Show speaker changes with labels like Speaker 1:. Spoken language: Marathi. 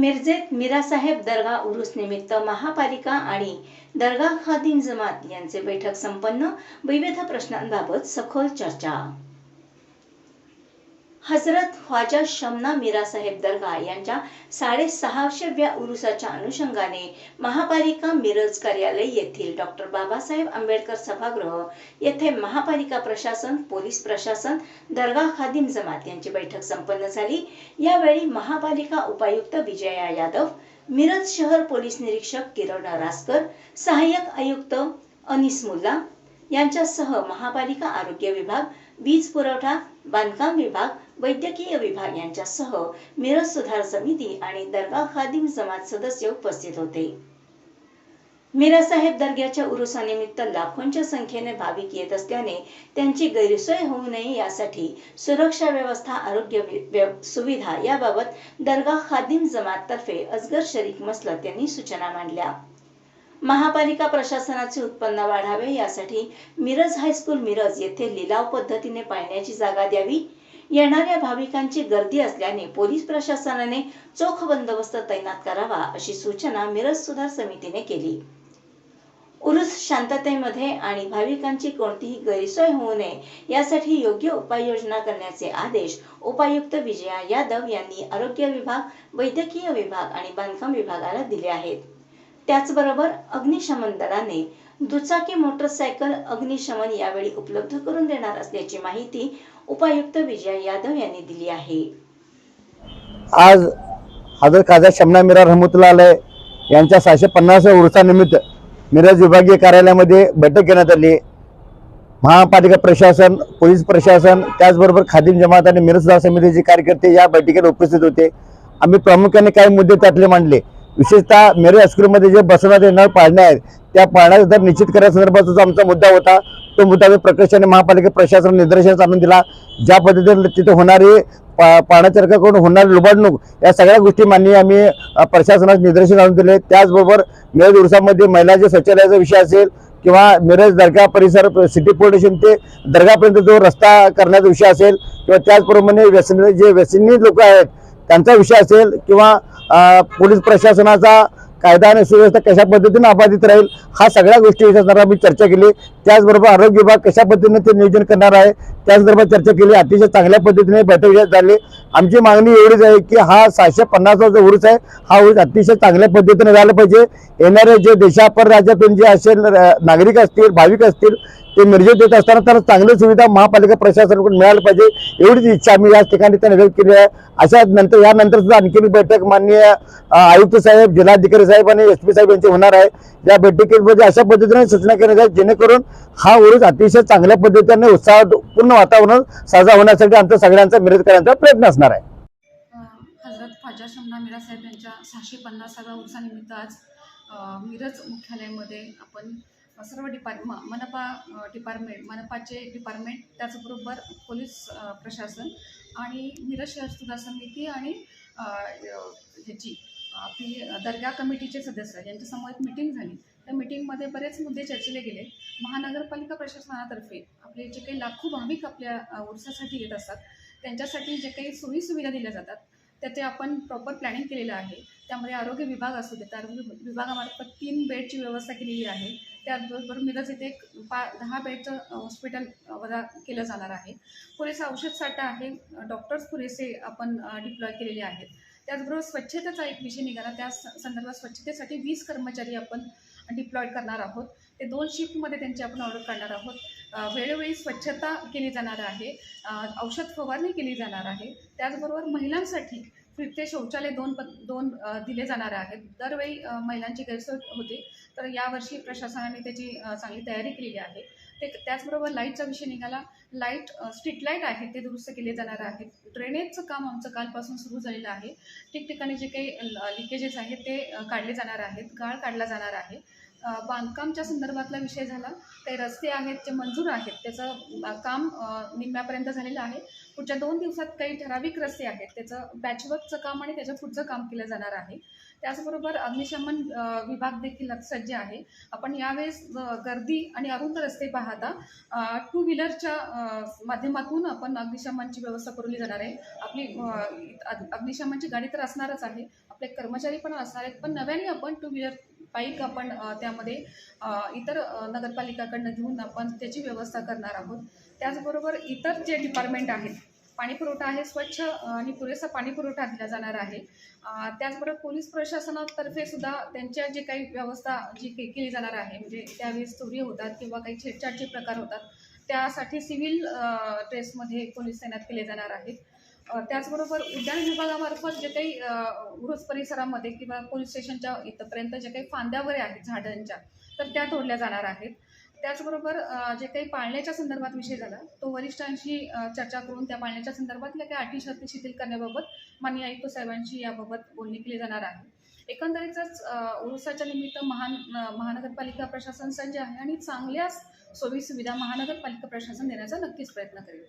Speaker 1: मिरजेत मिरासाहेब दर्गा उरुस निमित्त महापालिका आणि दर्गा खादिम जमात यांचे बैठक संपन्न. विविध प्रश्नांबाबत सखोल चर्चा. हजरत ख्वाजा शमना मिरासाहेब दर्गा यांच्या साडेसहाशेव्या उरुसाच्या अनुषंगाने महापालिका मिरज कार्यालय येथील डॉक्टर बाबासाहेब आंबेडकर सभागृह येथे महापालिका प्रशासन पोलीस प्रशासन दर्गा खादिम जमात यांची बैठक संपन्न झाली. यावेळी महापालिका उपायुक्त विजया यादव मिरज शहर पोलीस निरीक्षक किरण रासकर सहाय्यक आयुक्त अनिस मुल्ला यांच्यासह महापालिका आरोग्य विभाग वीज पुरवठा बांधकाम विभाग वैद्यकीय विभाग यांच्यासह मिरज सुधार समिती आणि दर्गा खादिम जमात सदस्य उपस्थित होते. मिरासाहेब दर्ग्याच्या उरुसानिमित्त लाखोंच्या संख्येने भाविक येत असल्याने त्यांची गैरसोय होऊ नये यासाठी सुरक्षा व्यवस्था आरोग्य सुविधा याबाबत दर्गा खादिम जमाततर्फे अजगर शरीफ मसलत यांनी सूचना मांडल्या. महापालिका प्रशासनाचे उत्पन्न वाढावे यासाठी मिरज हायस्कूल मिरज येथे लिलाव पद्धतीने पाळण्याची जागा द्यावी. येणाऱ्या भाविकांची गर्दी असल्याने पोलीस प्रशासनाने चोख बंदोबस्त तैनात करावा अशी सूचना मिरज सुधार समितीने केली. उरुस शांततेमध्ये आणि भाविकांची कोणतीही गैरसोय होऊ नये यासाठी योग्य उपाययोजना करण्याचे आदेश उपायुक्त विजया यादव यांनी आरोग्य विभाग वैद्यकीय विभाग आणि बांधकाम विभागाला दिले आहेत. त्याचबरोबर अग्निशमन दलाने दुचाकी मोटरसायकल अग्निशमन यावेळी उपलब्ध करून देणार असल्याची माहिती उपायुक्त विजय यादव यांनी दिली आहे.
Speaker 2: आज हजर खाजा शमना मिरा रहमतुल्लाय यांच्या सहाशे पन्नास उर्सानिमित्त मिरज विभागीय कार्यालयामध्ये बैठक घेण्यात आली. महापालिका प्रशासन पोलीस प्रशासन त्याचबरोबर खादिम जमात आणि मिरज समितीचे कार्यकर्ते या बैठकीला उपस्थित होते. आम्ही प्रामुख्याने काही मुद्दे त्यातले मांडले. विशेषतः मेरे अस्क्रूमध्ये जे बसवण्यात येणार पाळण्या आहेत त्या पाळण्याचा दर निश्चित करण्यासंदर्भाचा जो आमचा मुद्दा होता तो मुद्दा आम्ही प्रकर्षाने महापालिका प्रशासन निदर्शनास आणून दिला. ज्या पद्धतीने तिथे होणारी पा पाण्याच्या होणारी लुबाडणूक या सगळ्या गोष्टी माननीय आम्ही प्रशासनास निदर्शन आणून दिले. त्याचबरोबर मिरज उरसामध्ये महिलांचे शौचालयाचा विषय असेल किंवा मिरज दर्गा परिसर सिटी पोलीस स्टेशन ते दर्गापर्यंत जो रस्ता करण्याचा विषय असेल किंवा त्याचप्रमाणे व्यसन जे व्यसनी लोक आहेत त्यांचा विषय असेल किंवा पोलीस प्रशासनाचा कायदा आणि सुव्यवस्था कशा पद्धतीने अबाधित राहील हा सगळ्या गोष्टी याच्या आम्ही चर्चा केली. त्याचबरोबर आरोग्य विभाग कशा पद्धतीने ते नियोजन करणार आहे त्याचबरोबर चर्चा केली अतिशय चांगल्या पद्धतीने बैठक झाली आमची मागणी एवढीच आहे की हा सहाशे पन्नासचा जो उरूस आहे हा उरूस अतिशय चांगल्या पद्धतीने झाला पाहिजे. येणारे जे देशापर राज्यातून जे असे नागरिक असतील भाविक असतील ते निर्जेत येत असताना त्यांना चांगली सुविधा महापालिका प्रशासनाकडून मिळायला पाहिजे एवढीच इच्छा आम्ही या ठिकाणी त्या व्यक्त केली आहे. अशा नंतर यानंतर सुद्धा आणखी बैठक माननीय आयुक्त साहेब जिल्हाधिकारी साहेब आणि एस पी साहेब यांची होणार आहे. या बैठकीमध्ये अशा पद्धतीने सूचना केल्या जाईल जेणेकरून हा उरूस अतिशय चांगल्या पद्धतीने उत्साहपूर्ण वातावरण साजरा होण्यासाठी आमचा सगळ्यांचा मिरजकरांचा प्रयत्न असणार आहे.
Speaker 3: हजरत ख्वाजा शमना मिरा साहेब यांच्या सहाशे पन्नासाव्या उर्सानिमित्त आज मिरज मुख्यालयामध्ये आपण सर्व डिपार्ट म मनपा डिपार्टमेंट मनपाचे डिपार्टमेंट त्याचबरोबर पोलीस प्रशासन आणि मिरज शहर सुधार समिती आणि ह्याची आपली दर्गा कमिटीचे सदस्य यांच्यासमोर एक मिटिंग झाली. त्या मिटिंगमध्ये बरेच मुद्दे चर्चिले गेले. महानगरपालिका प्रशासनातर्फे आपले जे काही लाखो भाविक आपल्या उरसासाठी येत असतात त्यांच्यासाठी जे काही सोयीसुविधा दिल्या जातात त्याचे आपण प्रॉपर प्लॅनिंग केलेलं आहे. त्यामध्ये आरोग्य विभाग असू दे त्या आरोग्य विभागामार्फत तीन बेडची व्यवस्था केलेली आहे. त्याचबरोबर मिरज इथे एक पा दहा बेडचं हॉस्पिटल वजा केलं जाणार आहे. पुरेसा औषध साठा आहे. डॉक्टर्स पुरेसे आपण डिप्लॉय केलेले आहेत. त्याचबरोबर स्वच्छतेचा एक विषय निघाला. त्या संदर्भात स्वच्छतेसाठी वीस कर्मचारी आपण डिप्लॉय करणार आहोत. ते दोन शिफ्टमध्ये त्यांची आपण ऑर्डर काढणार आहोत. वेळोवेळी स्वच्छता केली जाणार आहे. औषध फवारणी केली जाणार आहे. त्याचबरोबर महिलांसाठी फिरते शौचालय दोन प दोन दिले जाणार आहेत. दरवेळी महिलांची गैरसोय होते. तर यावर्षी प्रशासनाने त्याची चांगली तयारी केलेली आहे. ते त्याचबरोबर लाईटचा विषय निघाला. लाइट स्ट्रीट लाइट आहे ते दुरुस्त केले जाणार आहेत ड्रेनेजचं काम आमचं कालपासून सुरू झालेलं आहे. ठिकठिकाणी जे काही लिकेजेस आहेत ते काढले जाणार आहेत. गाळ काढला जाणार आहे. बांधकामच्या संदर्भातला विषय झाला. काही रस्ते आहेत जे मंजूर आहेत त्याचं काम निम्म्यापर्यंत झालेलं आहे. पुढच्या दोन दिवसात काही ठराविक रस्ते आहेत. त्याचं बॅचवर्कचं काम आणि त्याच्या पुढचं काम केलं जाणार आहे. त्याचबरोबर अग्निशमन विभाग देखील सज्ज आहे. आपण यावेळेस गर्दी आणि अरुंद रस्ते पाहता टू व्हीलरच्या माध्यमातून आपण अग्निशमनची व्यवस्था पुरवली जाणार आहे. आपली अग्निशमनची गाडी तर असणारच आहे. आपले कर्मचारी पण असणार आहेत. पण नव्याने आपण टू व्हीलर पाईक आपण त्यामध्ये इतर नगरपालिकाकडनं घेऊन आपण त्याची व्यवस्था करणार आहोत. त्याचबरोबर इतर जे डिपार्टमेंट आहेत पाणीपुरवठा आहे स्वच्छ आणि पुरेसा पाणीपुरवठा दिला जाणार आहे. त्याचबरोबर पोलीस प्रशासनातर्फे सुद्धा त्यांच्या जे काही व्यवस्था जी केली जाणार आहे म्हणजे त्यावेळेस चोरी होतात किंवा काही छेडछाडचे प्रकार होतात त्यासाठी सिव्हिल ड्रेसमध्ये पोलीस तैनात केले जाणार आहेत. त्याचबरोबर उद्यान विभागामार्फत जे काही अ, उरुस परिसरामध्ये किंवा पोलीस स्टेशनच्या इथंपर्यंत जे काही फांद्यावर आहेत झाडांच्या तर त्या तोडल्या जाणार आहेत. त्याचबरोबर जे काही पाळण्याच्या संदर्भात विषय झाला तो वरिष्ठांशी चर्चा करून त्या पाळण्याच्या संदर्भातल्या काही अटी शर्ती शिथिल करण्याबाबत माननीय आयुक्त साहेबांशी याबाबत बोलणी केली जाणार आहे. एकंदरीतच उरुसाच्या निमित्त महान महानगरपालिका प्रशासन सज्ज आहे आणि चांगल्या सोयी सुविधा महानगरपालिका प्रशासन देण्याचा नक्कीच प्रयत्न करेल.